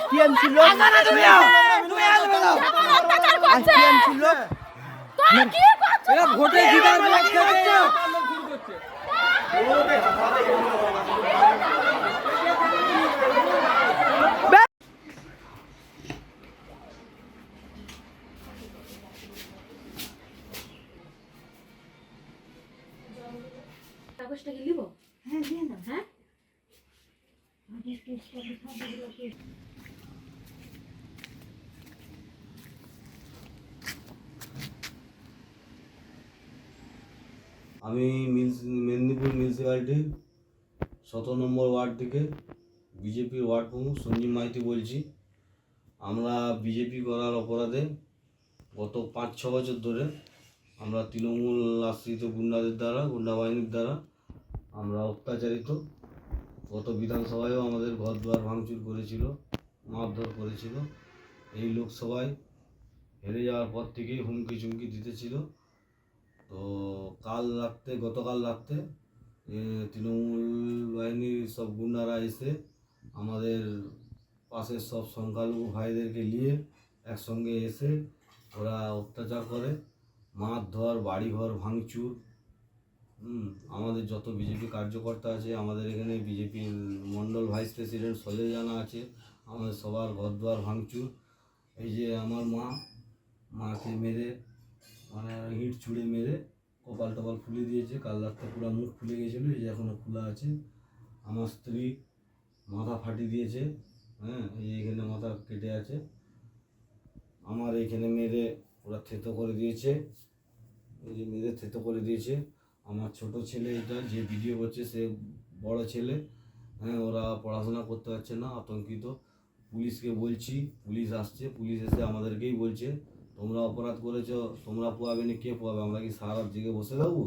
ছিল ছিল ভোটে জিতার কাগজটা কি লিব হ্যাঁ দিয়ে দাও হ্যাঁ? আমি মিলস মেদিনীপুর মিউনিসিপ্যালিটির সতেরো নম্বর ওয়ার্ড থেকে বিজেপির ওয়ার্ড প্রমুখ সঞ্জীব মাইতি বলছি। আমরা বিজেপি করার অপরাধে গত পাঁচ, ছ বছর ধরে আমরা তৃণমূল আশ্রিত গুন্ডাদের দ্বারা গুন্ডা বাহিনীর দ্বারা আমরা অত্যাচারিত। গত বিধানসভায়ও আমাদের ঘর দুয়ার ভাঙচুর করেছিল, মারধর করেছিল। এই লোকসভায় হেরে যাওয়ার পর থেকেই হুমকি চুমকি দিতেছিল। তো কাল রাত্রে, গতকাল রাত্রে তৃণমূল বাহিনীর সব গুন্ডারা এসে আমাদের পাশের সব সংখ্যালঘু ভাইদেরকে নিয়ে একসঙ্গে এসে ওরা অত্যাচার করে। মারধর, বাড়িঘর ভাঙচুর আমাদের যত বিজেপি কার্যকর্তা আছে, আমাদের এখানে বিজেপির মণ্ডল ভাইস প্রেসিডেন্ট সজয় জানা আছে, আমাদের সবার ঘরদুয়ার ভাঙচুর। এই যে আমার মা, মাকে মেরে মানে ইট ছুঁড়ে মেরে কপাল টপাল ফুলে দিয়েছে, কাল রাত্রে পুরো মুখ ফুলে গেছিল এই যে এখনও খোলা আছে। আমার স্ত্রী মাথা ফাটি দিয়েছে হ্যাঁ এই এখানে মাথা কেটে আছে। আমার এখানে মেরে ওরা থেতো করে দিয়েছে, এই যে মেরে থেতো করে দিয়েছে। আমার ছোট ছেলে এটা, যে ভিডিও করছে সে বড় ছেলে। হ্যাঁ ওরা পড়াশোনা করতে পারছে না, আতঙ্কিত। পুলিশকে বলছি, পুলিশ আসছে, পুলিশ এসে আমাদেরকেই বলছে, তোমরা অপরাধ করেছ, তোমরা পোয়াবে না, কে পোয়াবে? আমরা কি সারা জেগে বসে থাকব?